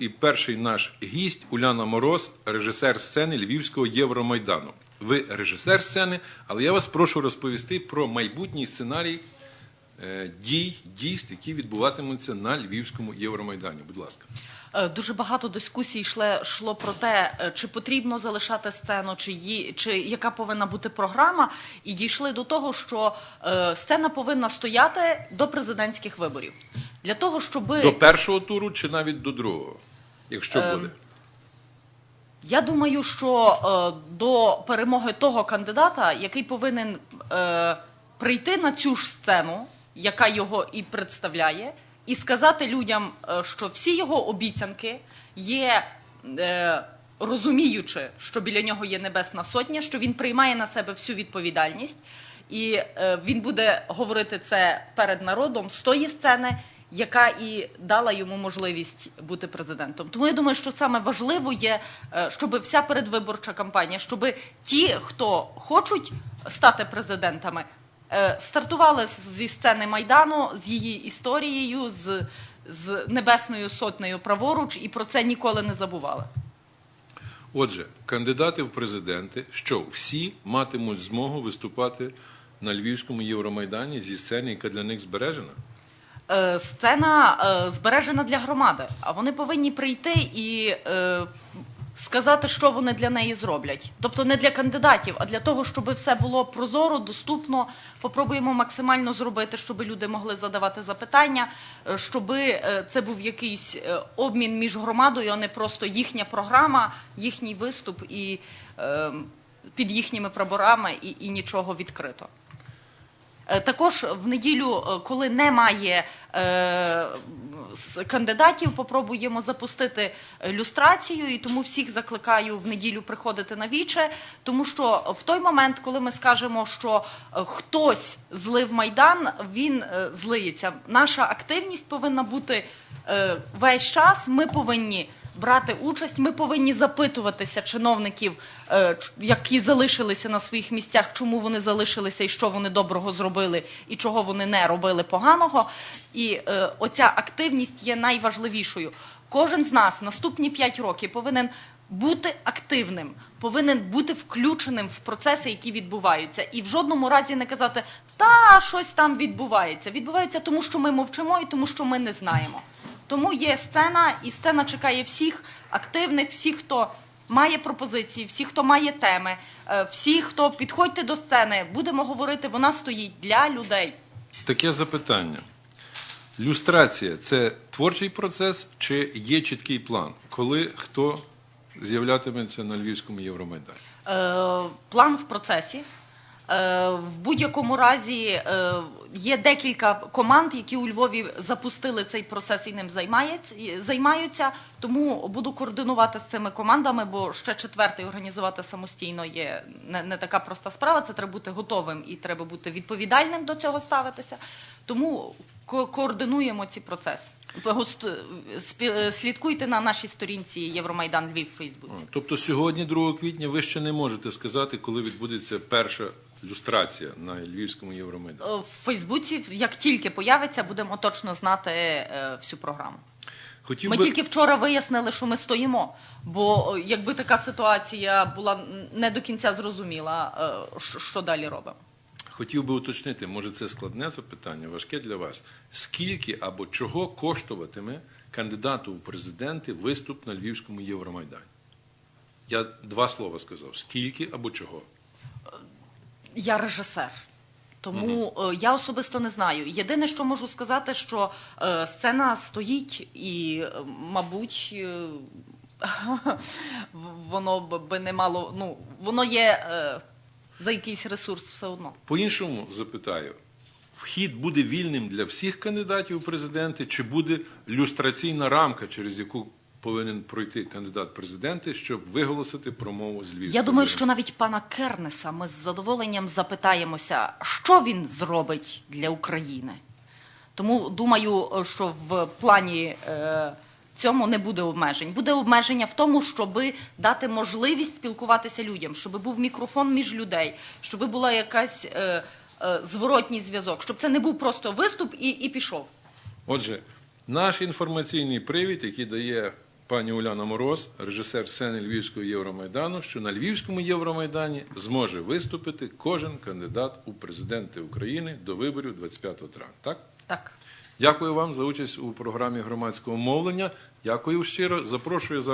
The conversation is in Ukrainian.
І перший наш гість Уляна Мороз, режисер сцени Львівського Євромайдану. Ви режисер сцени, але я вас прошу розповісти про майбутній сценарій е, дій, дійств, які відбуватимуться на Львівському Євромайдані. Будь ласка. Е, Дуже багато дискусій йшло, йшло про те, е, чи потрібно залишати сцену, чи, її, чи яка повинна бути програма, і дійшли до того, що е, сцена повинна стояти до президентських виборів. Для того, щоб До першого туру чи навіть до другого, якщо Ем, буде. я думаю, що е, до перемоги того кандидата, який повинен е, прийти на цю ж сцену, яка його і представляє, і сказати людям, е, що всі його обіцянки є. Е, Розуміючи, що біля нього є небесна сотня, що він приймає на себе всю відповідальність, і е, він буде говорити це перед народом з тої сцени, яка і дала йому можливість бути президентом. Тому я думаю, що саме важливо є, е, щоб вся передвиборча кампанія, щоб ті, хто хочуть стати президентами, е, стартували зі сцени майдану, з її історією, з, з небесною сотнею праворуч, і про це ніколи не забували. Отже, кандидати в президенти, що всі матимуть змогу виступати на Львівському Євромайдані зі сцени, яка для них збережена. Е, сцена е, збережена для громади, а вони повинні прийти і е, сказати, що вони для неї зроблять. Тобто не для кандидатів, а для того, щоб все було прозоро, доступно. Попробуємо максимально зробити, щоб люди могли задавати запитання, е, щоб е, це був якийсь обмін між громадою, а не просто їхня програма, їхній виступ і е, під їхніми прапорами і, і нічого відкрито. Е, Також в неділю, е, коли немає е, кандидатів, попробуємо запустити е, люстрацію, і тому всіх закликаю в неділю приходити на віче, тому що в той момент, коли ми скажемо, що хтось злив майдан, він злиється. Наша активність повинна бути е, весь час. Ми повинні брати участь. Ми повинні запитуватися чиновників, е, які залишилися на своїх місцях, чому вони залишилися і що вони доброго зробили, і чого вони не робили поганого. І е, оця активність є найважливішою. Кожен з нас наступні 5 років повинен бути активним, повинен бути включеним в процеси, які відбуваються, і в жодному разі не казати, та щось там відбувається. Відбувається тому, що ми мовчимо, і тому, що ми не знаємо. Тому є сцена, і сцена чекає всіх активних, всіх, хто має пропозиції, всіх, хто має теми, е, всі, хто підходьте до сцени, будемо говорити, вона стоїть для людей. Таке запитання. Люстрація це творчий процес чи є чіткий план, коли хто з'являтиметься на Львівському Євромайдані? Е, план в процесі. Е, в будь-якому разі е, є декілька команд, які у Львові запустили цей процес і ним займаються. Тому буду координувати з цими командами, бо ще четвертий організувати самостійно є не, така проста справа. Це треба бути готовим і треба бути відповідальним до цього ставитися. Тому ко- координуємо ці процеси. Слідкуйте на нашій сторінці Євромайдан Львів в Фейсбуці. Тобто сьогодні, 2 квітня, ви ще не можете сказати, коли відбудеться перша люстрація на Львівському Євромайдані. Е, В Фейсбуці, як тільки появиться, будемо точно знати е, всю програму. Хотів Ми би... тільки вчора вияснили, що ми стоїмо. Бо е, якби така ситуація була не до кінця зрозуміла, що далі робимо. Хотів би уточнити, може це складне запитання, важке для вас. Скільки або чого коштуватиме кандидату у президенти виступ на Львівському Євромайдані? Я два слова сказав: скільки або чого? Я режисер. Тому е, я особисто не знаю. Єдине, що можу сказати, що е, сцена стоїть, і, е, мабуть, е, воно б- би не мало. Ну, воно є е, за якийсь ресурс все одно. По-іншому запитаю: вхід буде вільним для всіх кандидатів у президенти, чи буде люстраційна рамка, через яку повинен пройти кандидат президенти, щоб виголосити промову з Львівського Я думаю, що навіть пана Кернеса ми з задоволенням запитаємося, що він зробить для України. Тому думаю, що в плані е, цьому не буде обмежень. Буде обмеження в тому, щоб дати можливість спілкуватися людям, щоб був мікрофон між людей, щоб була якась е, е, зворотній зв'язок, щоб це не був просто виступ і, і пішов. Отже, наш інформаційний привід, який дає пані Уляна Мороз, режисер сцени Львівського Євромайдану, що на Львівському Євромайдані зможе виступити кожен кандидат у президенти України до виборів 25 травня. Так? Так. Дякую вам за участь у програмі громадського мовлення. Дякую щиро. Запрошую за.